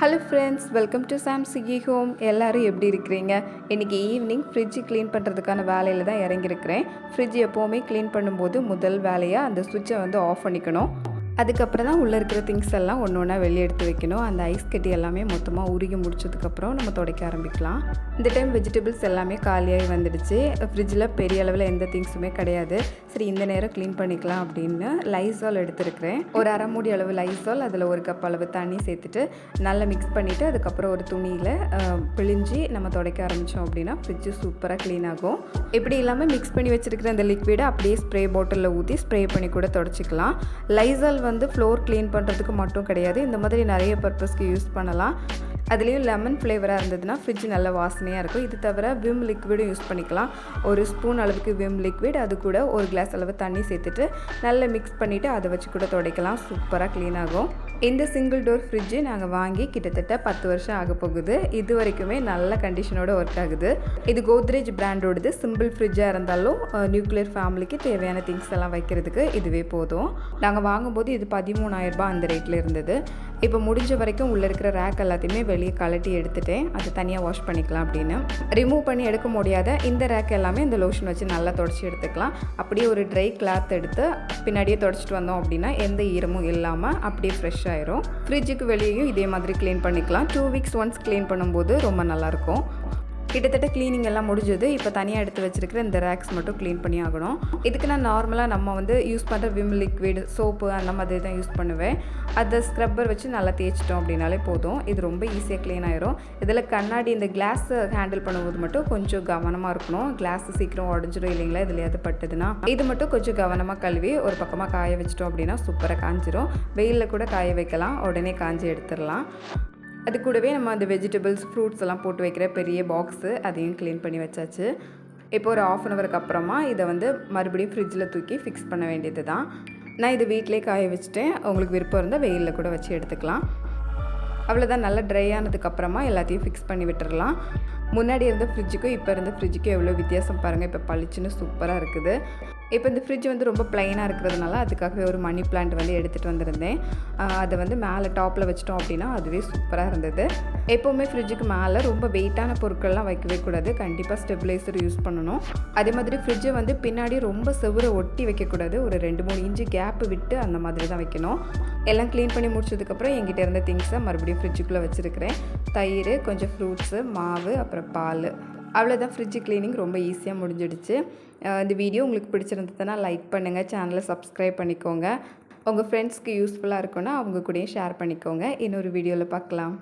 Hello friends welcome to சாம் சிகி home எல்லோரும் எப்படி இருக்கிறீங்க? இன்றைக்கி ஈவினிங் ஃப்ரிட்ஜ் க்ளீன் பண்ணுறதுக்கான வேலையில் தான் இறங்கியிருக்கிறேன். ஃப்ரிட்ஜ் எப்போவுமே க்ளீன் பண்ணும்போது முதல் வேலையாக அந்த சுவிட்சை வந்து ஆஃப் பண்ணிக்கணும். அதுக்கப்புறம் தான் உள்ளே இருக்கிற திங்ஸ் எல்லாம் ஒன்று ஒன்றா வெளியே எடுத்து வைக்கணும். அந்த ஐஸ் கட்டி எல்லாமே மொத்தமாக உருகி முடிச்சதுக்கப்புறம் நம்ம துடைக்க ஆரம்பிக்கலாம். இந்த டைம் வெஜிடபிள்ஸ் எல்லாமே காலியாகி வந்துடுச்சு. ஃப்ரிட்ஜில் பெரிய அளவில் எந்த திங்ஸுமே கிடையாது. சரி இந்த நேரம் க்ளீன் பண்ணிக்கலாம் அப்படின்னு லைசால் எடுத்துருக்கிறேன். ஒரு அரை மூடி அளவு லைசால் அதில் ஒரு கப் அளவு தண்ணி சேர்த்துட்டு நல்லா மிக்ஸ் பண்ணிவிட்டு அதுக்கப்புறம் ஒரு துணியில் பிழிஞ்சு நம்ம துடைக்க ஆரம்பித்தோம் அப்படின்னா ஃப்ரிட்ஜு சூப்பராக க்ளீன் ஆகும். இப்படி இல்லாமல் மிக்ஸ் பண்ணி வச்சுருக்கிற அந்த லிக்விடை அப்படியே ஸ்ப்ரே பாட்டிலில் ஊற்றி ஸ்ப்ரே பண்ணி கூட தொடச்சிக்கலாம். லைசால் வந்து ஃப்ளோர் க்ளீன் பண்ணுறதுக்கு மட்டும் கிடையாது. இந்த மாதிரி நிறைய பர்பஸ்க்கு யூஸ் பண்ணலாம். அதுலேயும் லெமன் ஃப்ளேவராக இருந்ததுன்னா ஃப்ரிட்ஜ் நல்ல வாசனையாக இருக்கும். இது தவிர விம் லிக்விடும் யூஸ் பண்ணிக்கலாம். ஒரு ஸ்பூன் அளவுக்கு விம் லிக்விட் அது கூட ஒரு கிளாஸ் அளவு தண்ணி சேர்த்துட்டு நல்லா மிக்ஸ் பண்ணிவிட்டு அதை வச்சு கூட துடைக்கலாம். சூப்பராக க்ளீன் ஆகும். இந்த சிங்கிள் டோர் ஃப்ரிட்ஜு நாங்கள் வாங்கி கிட்டத்தட்ட பத்து வருஷம் ஆக போகுது. இது வரைக்குமே நல்ல கண்டிஷனோட ஒர்க் ஆகுது. இது கோத்ரேஜ் பிராண்டோடது சிம்பிள் ஃப்ரிட்ஜாக இருந்தாலும் நியூக்ளியர் ஃபேமிலிக்கு தேவையான திங்ஸ் எல்லாம் வைக்கிறதுக்கு இதுவே போதும். நாங்கள் வாங்கும்போது இது பதிமூணாயிரம் ரூபாய் அந்த ரேட்டில் இருந்தது. இப்போ முடிஞ்ச வரைக்கும் உள்ளே இருக்கிற ரேக் எல்லாத்தையுமே வெளியே கழட்டி எடுத்துட்டேன் அது தனியாக வாஷ் பண்ணிக்கலாம் அப்படின்னு. ரிமூவ் பண்ணி எடுக்க முடியாத இந்த ரேக் எல்லாமே இந்த லோஷன் வச்சு நல்லா தொடச்சி எடுத்துக்கலாம். அப்படியே ஒரு ட்ரை கிளாத் எடுத்து பின்னாடியே தொடச்சிட்டு வந்தோம் அப்படின்னா எந்த ஈரமும் இல்லாமல் அப்படியே ஃப்ரெஷ் ஆயிரும். ஃப்ரிட்ஜுக்கு வெளியேயும் இதே மாதிரி க்ளீன் பண்ணிக்கலாம். டூ வீக்ஸ் ஒன்ஸ் க்ளீன் பண்ணும்போது ரொம்ப நல்லாயிருக்கும் கிட்டத்தட்ட க்ளீனிங் எல்லாம் முடிஞ்சது. இப்போ தனியாக எடுத்து வச்சிருக்கிற இந்த ரேக்ஸ் மட்டும் க்ளீன் பண்ணி ஆகணும். இதுக்கு நான் நார்மலாக நம்ம வந்து யூஸ் பண்ணுற விம் லிக்விட் சோப்பு அந்த மாதிரி தான் யூஸ் பண்ணுவேன். அதை ஸ்க்ரப்பர் வச்சு நல்லா தேய்ச்சிட்டோம் அப்படின்னாலே போதும். இது ரொம்ப ஈஸியாக க்ளீன் ஆயிரும். இதில் கண்ணாடி இந்த கிளாஸ் ஹேண்டில் பண்ணும்போது மட்டும் கொஞ்சம் கவனமாக இருக்கணும். கிளாஸ் சீக்கிரம் உடஞ்சிடும் இல்லைங்களா? இதில் எது பட்டுதுன்னா. இது மட்டும் கொஞ்சம் கவனமாக கழுவி ஒரு பக்கமாக காய வச்சிட்டோம் அப்படின்னா சூப்பராக காஞ்சிரும். வெயிலில் கூட காய வைக்கலாம். உடனே காஞ்சி எடுத்துடலாம். அது கூடவே நம்ம அந்த வெஜிடபிள்ஸ் ஃப்ரூட்ஸ் எல்லாம் போட்டு வைக்கிற பெரிய பாக்ஸு அதையும் க்ளீன் பண்ணி வச்சாச்சு. இப்போ ஒரு ஆஃப் அன் ஹவருக்கு அப்புறமா இதை வந்து மறுபடியும் ஃப்ரிட்ஜில் தூக்கி ஃபிக்ஸ் பண்ண வேண்டியது தான் நான் இது வீட்டிலே காய வச்சுட்டேன். உங்களுக்கு விருப்பம் இருந்தால் வெயிலில் கூட வச்சு எடுத்துக்கலாம். அவ்வளோதான் நல்லா ட்ரை ஆனதுக்கப்புறமா எல்லாத்தையும் ஃபிக்ஸ் பண்ணி விட்டுறலாம். முன்னாடி இருந்த ஃப்ரிட்ஜுக்கும் இப்போ இருந்த ஃப்ரிட்ஜுக்கும் எவ்வளோ வித்தியாசம் பாருங்கள் இப்போ பளிச்சுன்னு சூப்பராக இருக்குது. இப்போ இந்த ஃப்ரிட்ஜ் வந்து ரொம்ப ப்ளைனாக இருக்கிறதுனால அதுக்காகவே ஒரு மணி பிளான்ட் வந்து எடுத்துகிட்டு வந்திருந்தேன். அதை வந்து மேலே டாப்பில் வச்சிட்டோம் அப்படின்னா அதுவே சூப்பராக இருந்தது. எப்போவுமே ஃப்ரிட்ஜுக்கு மேலே ரொம்ப வெயிட்டான பொருட்கள்லாம் வைக்கவே கூடாது. கண்டிப்பாக ஸ்டெபிளைசர் யூஸ் பண்ணணும். அதே மாதிரி ஃப்ரிட்ஜை வந்து பின்னாடி ரொம்ப செவுரை ஒட்டி வைக்கக்கூடாது. ஒரு ரெண்டு மூணு இன்ச்சு கேப்பு விட்டு அந்த மாதிரி தான் வைக்கணும். எல்லாம் க்ளீன் பண்ணி முடிச்சதுக்கப்புறம் எங்கிட்ட இருந்த திங்ஸை மறுபடியும் ஃப்ரிட்ஜுக்குள்ளே வச்சுருக்கிறேன். தயிர் கொஞ்சம் ஃப்ரூட்ஸு மாவு அப்புறம் அப்புறம் பால். அவ்வளோதான் ஃப்ரிட்ஜ் க்ளீனிங் ரொம்ப ஈஸியாக முடிஞ்சிடுச்சு. இந்த வீடியோ உங்களுக்கு பிடிச்சிருந்ததுன்னா லைக் பண்ணுங்கள் சேனலை சப்ஸ்கிரைப் பண்ணிக்கோங்க. உங்கள் ஃப்ரெண்ட்ஸ்க்கு யூஸ்ஃபுல்லாக இருக்குன்னா அவங்க கூடயும் ஷேர் பண்ணிக்கோங்க. இன்னொரு வீடியோவில் பார்க்கலாம்.